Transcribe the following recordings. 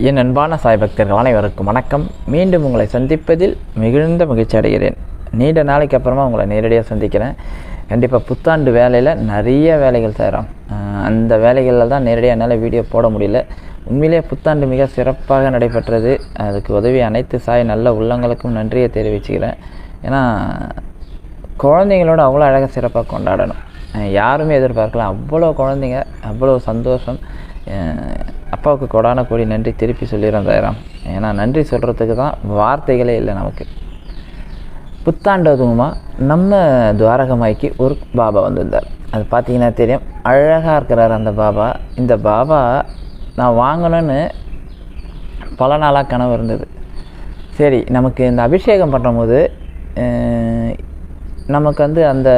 என் அன்பான சாய் பக்தர்கள் அனைவருக்கும் வணக்கம். மீண்டும் உங்களை சந்திப்பதில் மிகுந்த மகிழ்ச்சி அடைகிறேன். நீண்ட நாளைக்கு அப்புறமா உங்களை நேரடியாக சந்திக்கிறேன். கண்டிப்பாக புத்தாண்டு வேலையில் நிறைய வேலைகள் செய்கிறோம் அந்த வேலைகளில் தான் நேரடியாக என்னால் வீடியோ போட முடியல. உண்மையிலேயே புத்தாண்டு மிக சிறப்பாக நடைபெற்றது. அதுக்கு உதவி அனைத்து சாய் நல்ல உள்ளங்களுக்கும் நன்றியை தெரிவிச்சுக்கிறேன். ஏன்னா குழந்தைங்களோட அவ்வளோ அழகாக சிறப்பாக கொண்டாடணும். யாருமே எதிர்பார்க்கலாம் அவ்வளோ குழந்தைங்க அவ்வளோ சந்தோஷம். அப்பாவுக்கு கொடான கோடி நன்றி திருப்பி சொல்லிடுறோம் தயாராம் ஏன்னா நன்றி சொல்கிறதுக்கு தான் வார்த்தைகளே இல்லை நமக்கு. புத்தாண்டு நம்ம துவாரகமாய்க்கு ஒரு பாபா வந்திருந்தார். அது பார்த்தீங்கன்னா தெரியும். அழகாக இருக்கிறார் அந்த பாபா. இந்த பாபா நான் வாங்கணும்னு பல நாளாக கனவு இருந்தது. சரி நமக்கு இந்த அபிஷேகம் பண்ணும்போது நமக்கு வந்து அந்த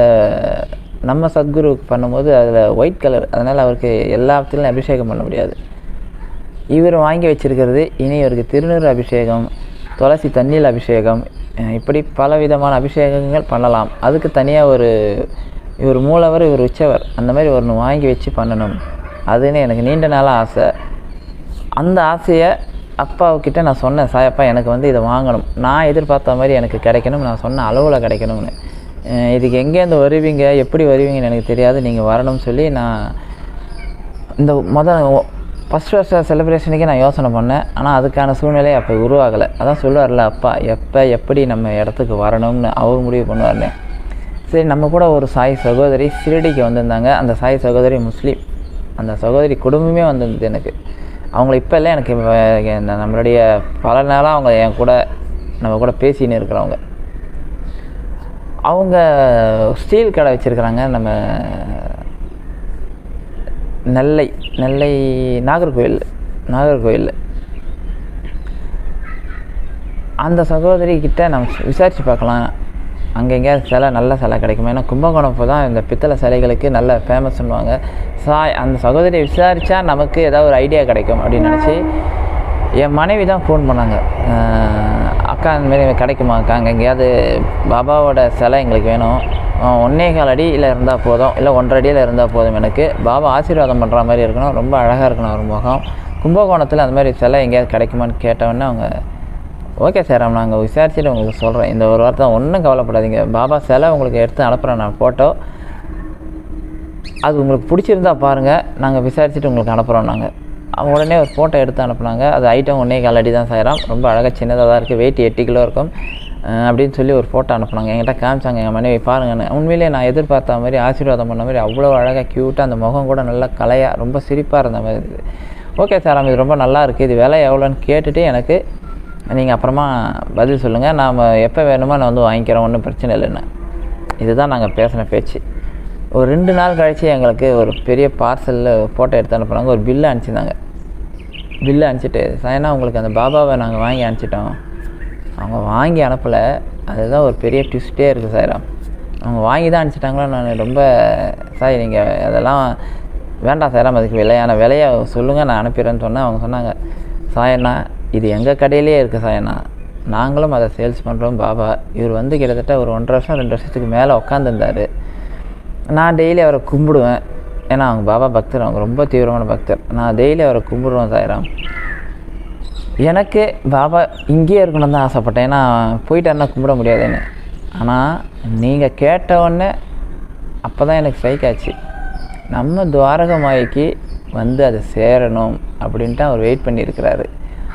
நம்ம சத்குருவுக்கு பண்ணும்போது அதில் ஒயிட் கலர் அதனால் அவருக்கு எல்லாத்துலேயும் அபிஷேகம் பண்ண முடியாது. இவர் வாங்கி வச்சிருக்கிறது இனி இவருக்கு திருநீர் அபிஷேகம் துளசி தண்ணீர் அபிஷேகம் இப்படி பல விதமான அபிஷேகங்கள் பண்ணலாம். அதுக்கு தனியாக ஒரு இவர் மூலவர் இவர் உச்சவர் அந்த மாதிரி ஒன்று வாங்கி வச்சு பண்ணணும். அதுன்னு எனக்கு நீண்ட நாளாக ஆசை. அந்த ஆசையை அப்பாவுக்கிட்ட நான் சொன்னேன் சாயப்பா எனக்கு வந்து இதை வாங்கணும். நான் எதிர்பார்த்த மாதிரி எனக்கு கிடைக்கணும் நான் சொன்ன அளவில் கிடைக்கணும்னு. இதுக்கு எங்கேருந்து வருவீங்க? எப்படி வருவீங்கன்னு எனக்கு தெரியாது. நீங்கள் வரணும்னு சொல்லி நான் இந்த முதல் ஃபஸ்ட் வருஷ செலிப்ரேஷனுக்கே நான் யோசனை பண்ணேன். ஆனால் அதுக்கான சூழ்நிலை அப்போ உருவாகலை. அதான் சொல்லுவார்ல அப்பா எப்போ எப்படி நம்ம இடத்துக்கு வரணும்னு அவர் முடிவு பண்ணுவார்னு. சரி நம்ம கூட ஒரு சாய் சகோதரி சிரடிக்கு வந்திருந்தாங்க. அந்த சாய் சகோதரி முஸ்லீம். அந்த சகோதரி குடும்பமே வந்திருந்தது எனக்கு. அவங்கள இப்போ இல்லை எனக்கு இந்த நம்மளுடைய பல நாளாக அவங்க என் கூட நம்ம கூட பேசின்னு இருக்கிறவங்க. அவங்க ஸ்டீல் கடை வச்சுருக்குறாங்க. நம்ம நெல்லை நெல்லை நாகர்கோவில் நாகர்கோவில். அந்த சகோதரி கிட்டே நம்ம விசாரித்து பார்க்கலாம். அங்கே எங்கேயாவது சிலை நல்ல சிலை கிடைக்குமா? ஏன்னா கும்பகோணம் இப்போ தான் இந்த பித்தளை சிலைகளுக்கு நல்ல ஃபேமஸ்ன்னுவாங்க சாய் அந்த சகோதரியை விசாரித்தா நமக்கு ஏதாவது ஒரு ஐடியா கிடைக்கும் அப்படின்னு நினச்சி என் மனைவி தான் ஃபோன் பண்ணாங்க. அக்கா இந்தமாரி கிடைக்குமா? அக்கா அங்கே எங்கேயாவது பாபாவோட சிலை எங்களுக்கு வேணும். ஒன்றே ஒன்னே கால் அடியில் இருந்தால் போதும். இல்லை ஒன்றரை அடியில் இருந்தால் போதும் எனக்கு. பாபா ஆசீர்வாதம் பண்ணுற மாதிரி இருக்கணும். ரொம்ப அழகாக இருக்கணும் ஒரு முகம். கும்பகோணத்தில் அந்த மாதிரி சிலை எங்கேயாவது கிடைக்குமான்னு கேட்டவொடனே அவங்க ஓகே சார் நாங்கள் விசாரிச்சுட்டு உங்களுக்கு சொல்கிறேன் இந்த ஒரு வார்த்தை ஒன்றும் கவலைப்படாதீங்க. பாபா சிலை உங்களுக்கு எடுத்து அனுப்புகிறேன் நான் ஃபோட்டோ அது உங்களுக்கு பிடிச்சிருந்தா பாருங்கள் நாங்கள் விசாரிச்சுட்டு உங்களுக்கு அனுப்புகிறோம் நாங்கள் அவங்க உடனே ஒரு ஃபோட்டோ எடுத்து அனுப்புனாங்க. அது ஐட்டம் ஒன்றே கால் அடி தான் செய்கிறோம் ரொம்ப அழகாக சின்னதாக தான் இருக்குது வெயிட் எட்டு கிலோ இருக்கும். அப்படின்னு சொல்லி ஒரு ஃபோட்டோ அனுப்புனாங்க. என்கிட்ட காமிச்சாங்க. எங்கள் மனைவி பாருங்கன்னு உண்மையிலே நான் எதிர்பார்த்த மாதிரி ஆசீர்வாதம் பண்ண மாதிரி அவ்வளோ அழகாக க்யூட்டாக அந்த முகம் கூட நல்லா கலையாக ரொம்ப சிரிப்பாக இருந்த மாதிரி ஓகே சார் இது ரொம்ப நல்லா இருக்குது இது விலை எவ்வளோன்னு கேட்டுட்டு எனக்கு நீங்கள் அப்புறமா பதில் சொல்லுங்கள் நாம் எப்போ வேணுமோ நான் வந்து வாங்கிக்கிறேன் ஒன்றும் பிரச்சனை இல்லைன்னு. இதுதான் நாங்கள் பேசின பேச்சு. ஒரு ரெண்டு நாள் கழித்து எங்களுக்கு ஒரு பெரிய பார்சலில் ஃபோட்டோ எடுத்து அனுப்புனாங்க. ஒரு பில்லு அனுப்பிச்சிருந்தாங்க. பில்லு அனுப்பிச்சிட்டு சாயனா உங்களுக்கு அந்த பாபாவை நாங்கள் வாங்கி அனுப்பிச்சிட்டோம். அவங்க வாங்கி அனுப்பலை. அதுதான் ஒரு பெரிய ட்விஸ்ட்டே இருக்குது சார் அவங்க வாங்கி தான் அனுப்பிச்சிட்டாங்களோ? நான் ரொம்ப சாய் நீங்கள் அதெல்லாம் வேண்டாம் சார் அதுக்கு விலையான விலையை சொல்லுங்கள் நான் அனுப்பிடுறேன்னு சொன்னேன். அவங்க சொன்னாங்க சாயண்ணா இது எங்கள் கடையிலே இருக்குது சாயண்ணா நாங்களும் அதை சேல்ஸ் பண்ணுறோம் பாபா. இவர் வந்து கிட்டத்தட்ட ஒரு ஒன்றரை வருஷம் ரெண்டு வருஷத்துக்கு மேலே உட்காந்துருந்தார் நான் டெய்லி அவரை கும்பிடுவேன். ஏன்னா அவங்க பாபா பக்தர் அவங்க ரொம்ப தீவிரமான பக்தர். நான் டெய்லி அவரை கும்பிடுவோம் சாயிராம். எனக்கு பாபா இங்கேயே இருக்கணும்னு தான் ஆசைப்பட்டேன். ஏன்னா போயிட்டாருன்னா கும்பிட முடியாதுன்னு. ஆனால் நீங்கள் கேட்டவொடனே அப்போ தான் எனக்கு ஸ்ட்ரைக் ஆச்சு. நம்ம துவாரகமாய்க்கு வந்து அதை சேரணும் அப்படின்ட்டு அவர் வெயிட் பண்ணியிருக்கிறாரு.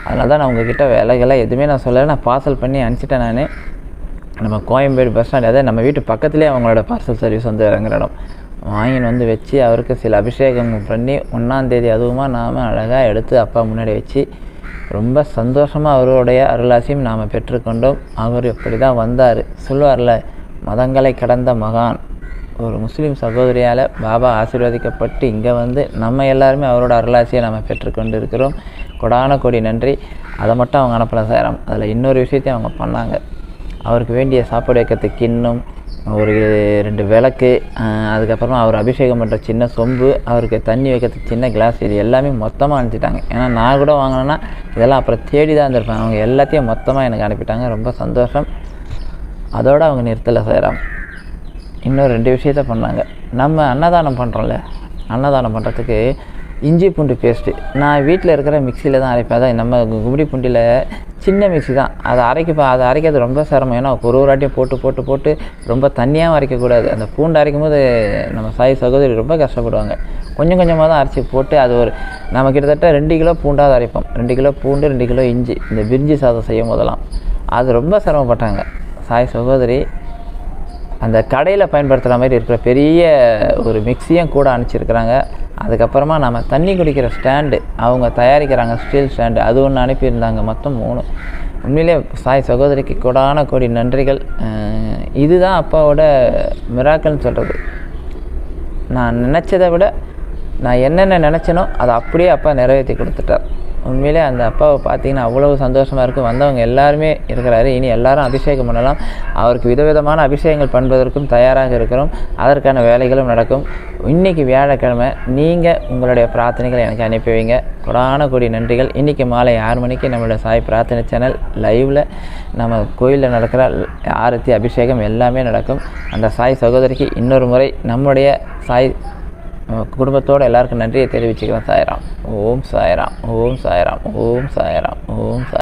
அதனால தான் நான் உங்ககிட்ட விலைகள்லாம் எதுவுமே நான் சொல்லலை. நான் பார்சல் பண்ணி அனுப்பிச்சிட்டேன் நான். நம்ம கோயம்பேடு பஸ் ஸ்டாண்ட் அதாவது நம்ம வீட்டு பக்கத்துலேயே அவங்களோட பார்சல் சர்வீஸ் வந்து இறங்குற இடம். வாங்கின்னு வந்து வச்சு அவருக்கு சில அபிஷேகங்கள் பண்ணி ஒன்றாந்தேதி அதுவுமா நாம் அழகாக எடுத்து அப்பா முன்னாடி வச்சு ரொம்ப சந்தோஷமாக அவருடைய அருளாசியும் நாம் பெற்றுக்கொண்டோம். அவர் இப்படி தான் வந்தார். சொல்லுவார்ல மதங்களை கடந்த மகான். ஒரு முஸ்லீம் சகோதரியால் பாபா ஆசீர்வதிக்கப்பட்டு இங்கே வந்து நம்ம எல்லாருமே அவரோட அருளாசியை நம்ம பெற்றுக்கொண்டு இருக்கிறோம் கொடான கொடி நன்றி. அதை மட்டும் அவங்க அனுப்பல சேரம் அதில் இன்னொரு விஷயத்தையும் அவங்க பண்ணாங்க. அவருக்கு வேண்டிய சாப்பாடு வைக்கிறதுக்கு இன்னும் ஒரு ரெண்டு விளக்கு அதுக்கப்புறமா அவர் அபிஷேகம் பண்ணுற சின்ன சொம்பு அவருக்கு தண்ணி வைக்கிறதுக்கு சின்ன கிளாஸ் இது எல்லாமே மொத்தமாக அனுப்பிச்சிட்டாங்க. ஏன்னா நான் கூட வாங்கினேன்னா இதெல்லாம் அப்புறம் தேடி தான் இருந்திருப்பேன் அவங்க எல்லாத்தையும் மொத்தமாக எனக்கு அனுப்பிட்டாங்க. ரொம்ப சந்தோஷம். அதோடு அவங்க நிறுத்தலை செய்கிறாங்க இன்னும் ரெண்டு விஷயத்த பண்ணாங்க. நம்ம அன்னதானம் பண்ணுறோம்ல அன்னதானம் பண்ணுறதுக்கு இஞ்சி பூண்டு பேஸ்ட்டு நான் வீட்டில் இருக்கிற மிக்சியில் தான் அரைப்பேன். அதான் நம்ம கும்படி பூண்டியில் சின்ன மிக்ஸி தான். அதை அரைக்க அதை அரைக்கிறது ரொம்ப சிரமம். ஏன்னா ஒரு ஒரு வாட்டியும் போட்டு போட்டு போட்டு ரொம்ப தண்ணியாகவும் அரைக்கக்கூடாது. அந்த பூண்டு அரைக்கும் போது நம்ம சாய் சகோதரி ரொம்ப கஷ்டப்படுவாங்க. கொஞ்சம் கொஞ்சமாக தான் அரைச்சி போட்டு அது ஒரு நம்ம கிட்டத்தட்ட ரெண்டு கிலோ பூண்டாவது அரைப்போம். ரெண்டு கிலோ பூண்டு ரெண்டு கிலோ இஞ்சி. இந்த பிரிஞ்சி சாதம் செய்யும் போதெல்லாம். அது ரொம்ப சிரமப்பட்டாங்க. சாய் சகோதரி அந்த கடையில் பயன்படுத்துகிற மாதிரி இருக்கிற பெரிய ஒரு மிக்ஸியும் கூட அனுப்பிச்சிருக்கிறாங்க. அதுக்கப்புறமா நம்ம தண்ணி குடிக்கிற ஸ்டாண்டு அவங்க தயாரிக்கிறாங்க ஸ்டீல் ஸ்டாண்டு அது ஒன்று அனுப்பியிருந்தாங்க மொத்தம் மூணு. உண்மையிலே சாய் சகோதரிக்கு கூடான கோடி நன்றிகள். இதுதான் அப்பாவோட மிராக்கள்னு சொல்கிறது நான் நினச்சதை விட நான் என்னென்ன நினச்சேனோ அதை அப்படியே அப்பா நிறைவேற்றி கொடுத்துட்டார். உண்மையிலே அந்த அப்பாவை பார்த்தீங்கன்னா அவ்வளவு சந்தோஷமாக இருக்கும் வந்தவங்க எல்லாருமே இருக்கிறாரு. இனி எல்லாரும் அபிஷேகம் பண்ணலாம். அவருக்கு விதவிதமான அபிஷேகங்கள் பண்ணுவதற்கும் தயாராக இருக்கிறோம். அதற்கான வேலைகளும் நடக்கும். இன்றைக்கி வியாழக்கிழமை நீங்கள் உங்களுடைய பிரார்த்தனைகளை எனக்கு அனுப்பி வைங்க. கொடான கொடி நன்றிகள். இன்றைக்கி மாலை ஆறு மணிக்கு நம்மளுடைய சாய் பிரார்த்தனை சேனல் லைவில் நம்ம கோயிலில் நடக்கிற ஆரத்தி அபிஷேகம் எல்லாமே நடக்கும். அந்த சாய் சகோதரிக்கு இன்னொரு முறை நம்முடைய சாய் குடும்பத்தோட எல்லாருக்கும் நன்றியை தெரிவிச்சுக்கிறேன் சாய்ராம். ஓம் சாய்ராம் ஓம் சாய்ராம் ஓம் சாய்ராம் ஓம் சாய்